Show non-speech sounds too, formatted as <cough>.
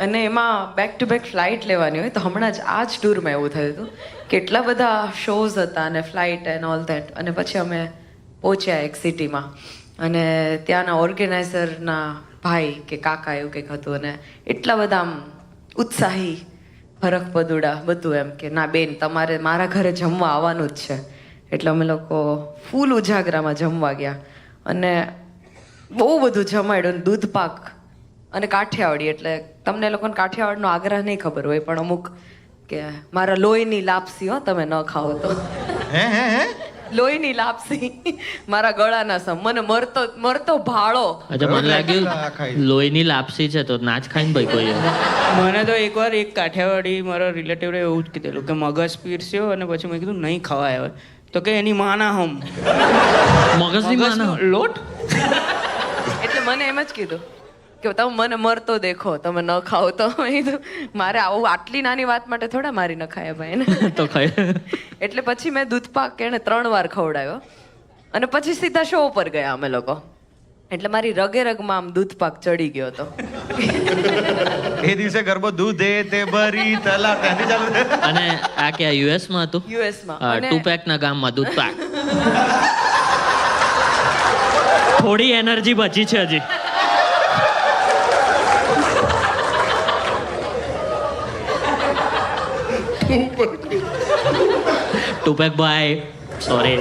અને એમાં back to back flight લેવાની હોય, તો હમણાં જ આ જ ટૂરમાં એવું થયું હતું. કેટલા બધા શોઝ હતા અને ફ્લાઇટ એન્ડ ઓલ ધેટ અને પછી અમે પહોંચ્યા એક સિટીમાં અને ત્યાંના ઓર્ગેનાઇઝરના ભાઈ કે કાકા એવું કંઈક હતું અને એટલા બધા આમ ઉત્સાહી ફરક પદુડા બધું એમ કે, ના બેન, તમારે મારા ઘરે જમવા આવવાનું જ છે. એટલે અમે લોકો ફૂલ ઉજાગરામાં જમવા ગયા. અને બહુ બધું જમાડ્યું અને દૂધ પાક અને કાઠિયાવાડી એટલે તમને લોકોને કાઠિયાવાડનો આગ્રહ નહીં ખબર હોય પણ અમુક કે મારા લોહીની લાપસી હો તમે ન ખાઓ તો. હે હે હે? લોહીની લાપસી મારા ગળાના સમ મને મરતો મરતો ભાળો. અચ્છા મને લાગ્યું લોહીની લાપસી છે તો નાચ ખાઈને ભાઈ કોઈ મને તો એકવાર એક કાઠિયાવાડી મારા રિલેટિવએ એવું જ કીધેલું કે મગજ પીરસ્યો અને પછી મેં કીધું નહીં ખવાય હવે. તો કે એની માના હમ. મગજની માના લોટ? એટલે મને એમ જ કીધું. કે તમે મને મરતો દેખો તમે ન ખાઓ તો મારે આવું આટલી નાની વાત માટે થોડા મારી ન ખાયા ભાઈ <laughs> તો ખાય. એટલે પછી મેં દૂધપાક એને ત્રણ વાર ખવડાવ્યો. અને પછી સીધા શો પર ગયા અમે લોકો. એટલે મારી રગે રગમાં આમ દૂધ પાક ચડી ગયો હતો. એ દિવસે ગરબો દૂધે તે ભરી તલા ત્યાંથી ચાલુ. અને આ કે યુએસમાં હતું? યુએસમાં ટુ પેક ના ગામમાં દૂધ પાક થોડી એનર્જી બચી છે હજી. ટુ પેક ભાઈ સોરી